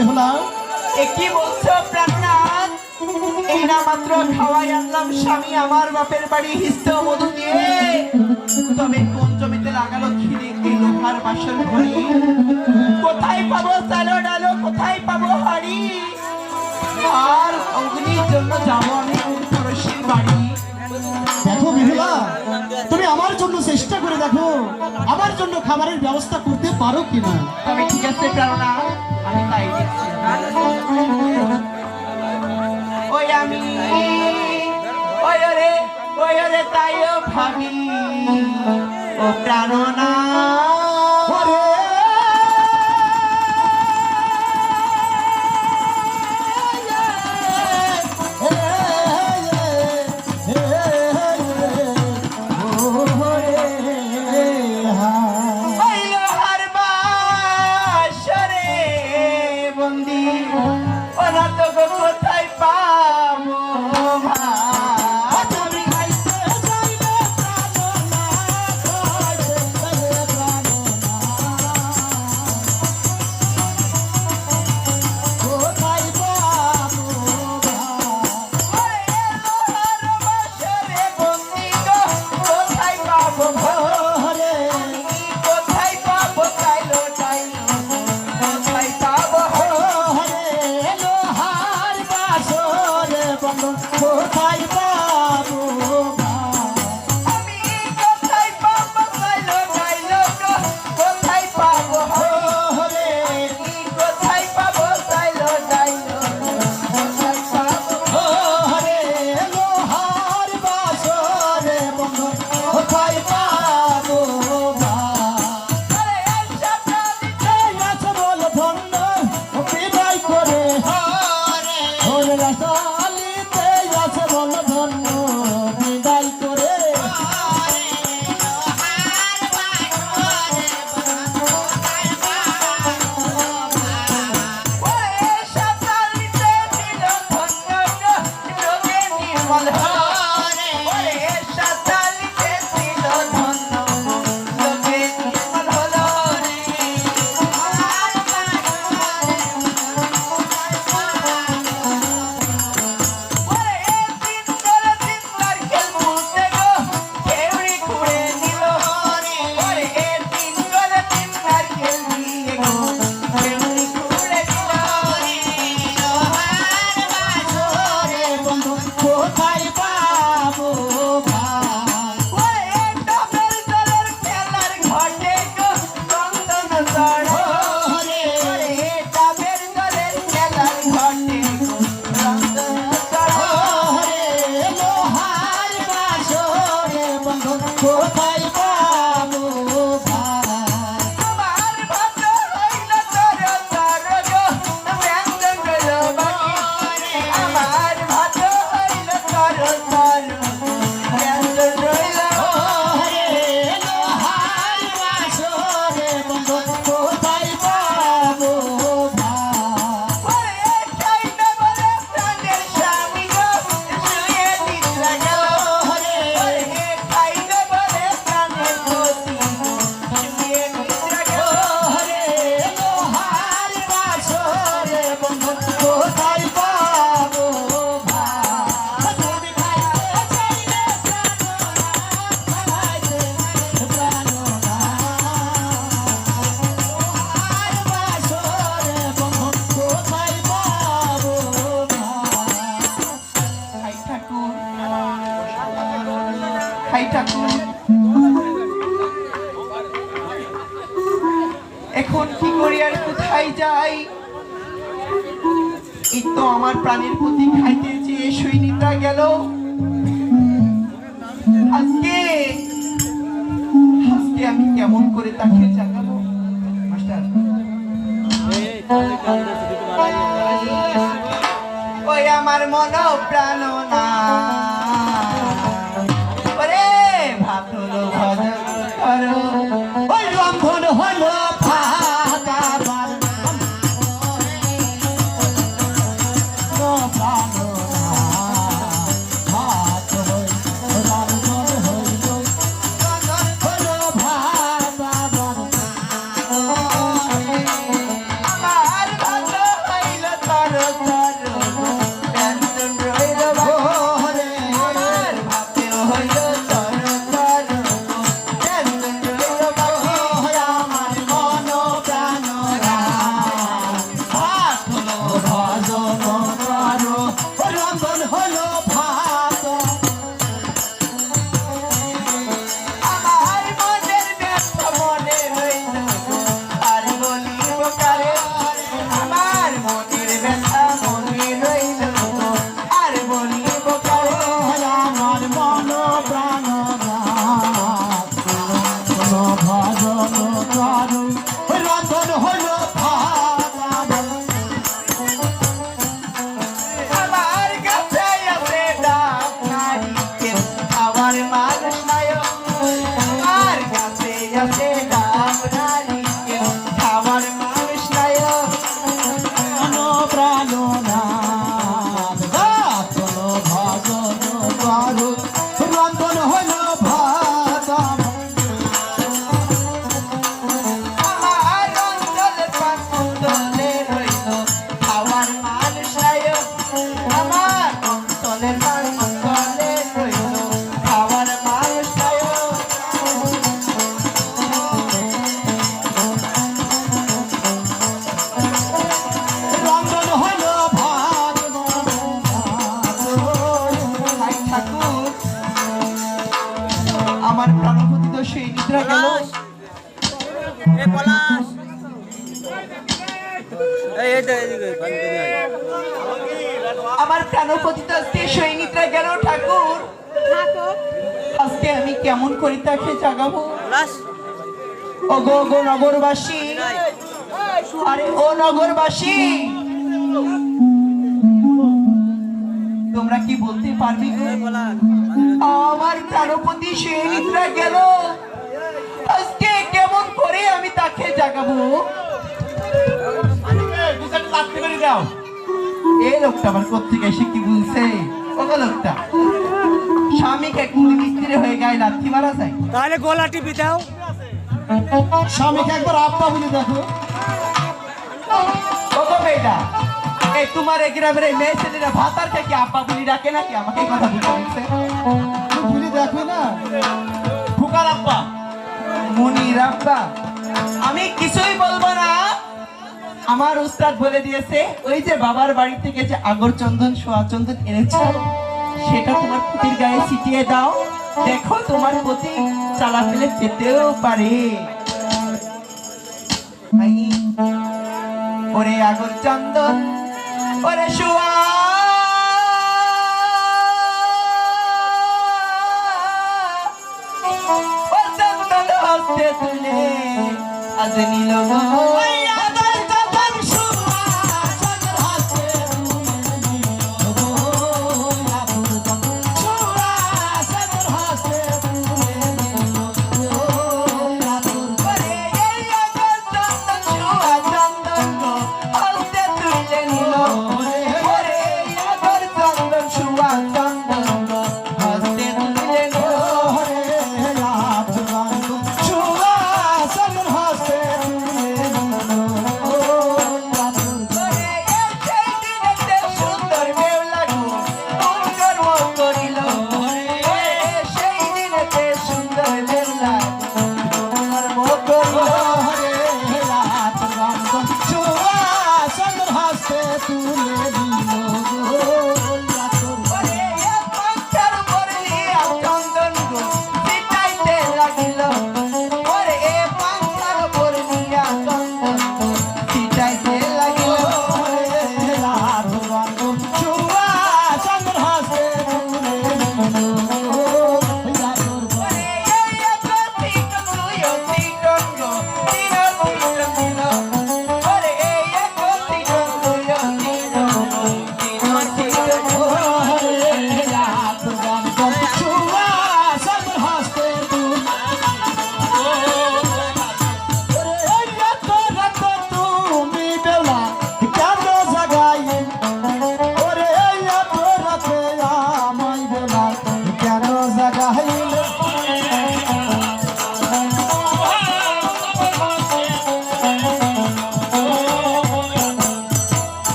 আমি হলাম কি বলছো প্রাণনাথ? এই না মাত্র খাওয়াই আনলাম স্বামী আমার বাপের বাড়ি হিস্ত মধু দিয়ে। তবে কোন জমিতে লাগালো খিদে এই লোহার বাসন ঘড়ি কোথায় পাবো চালো ডালো কোথায় পাবো হাড়ি? আর অগ্নির জন্য যাব আমি পড়শির বাড়ি? দেখো বিহলা তুমি আমার জন্য চেষ্টা করে দেখো আমার জন্য খাবারের ব্যবস্থা করতে পারো কিনা। তবে ঠিক আছে প্রাণনাথ আমি তাই দেখছি ওই আমি ভাবি ও প্রাণনা আমার প্রাণীর প্রতি খাইতে চেয়ে সৈনিকরা গেল। আজকে আজকে আমি কেমন করে তাকে জানাব? মাস্টার। ওই আমার মনো প্রাণ না প্রাণপতি সৈনিকরা গেল ঠাকুর। আজকে আমি কেমন করে তাকে জাগাবো? ও গো গো নগরবাসী। আরে ও নগরবাসী। তোমরা কি বলতে পারবে? আমার প্রাণপতি সৈনিকরা গেল। আজকে কেমন করে আমি তাকে জাগাবো? এই লোকটা আবার কোথেকে এসে কি বলছে? ও লোকটা স্বামীকে কুলি মিস্ত্রি হয়ে গায়ে লাথি মারা যায়? তাহলে গলা টিপি দাও। স্বামীকে একবার আব্বা বলে দেখো। ওগো মেয়েটা এই তোমার এই গ্রামের এই মেয়ে ছেলেরা ভাতার থেকে আব্বা বলি ডাকে নাকি? আমাকে কথা বলতে বলছে। বলে দেখো না। ফুকার আব্বা মনির আব্বা আমি কিছুই বলব না। আমার উস্তাদ বলে দিয়েছে, ওই যে বাবার বাড়ি থেকে যে আগর চন্দন, সোয়া চন্দন এনেছো, সেটা তোমার পুতির গায়ে ছিটিয়ে দাও। দেখো, তোমার প্রতি চালা ফেলে যেতেও পারে। ওরে আগর চন্দন, ওরে সোয়া। আজ নীল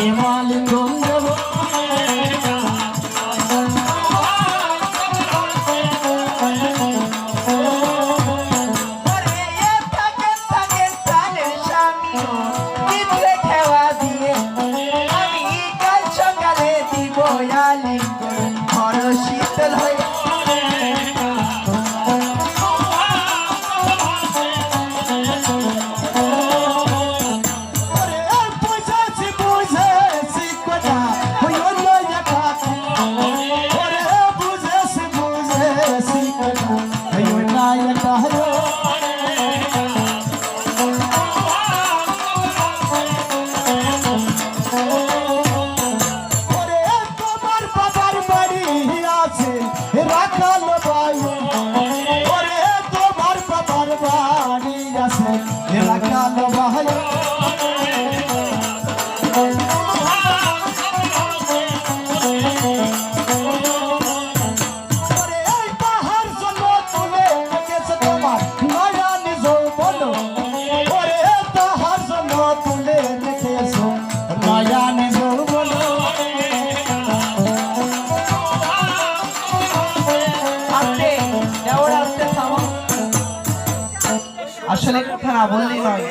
কেমালিঙ্গম বললেই নয়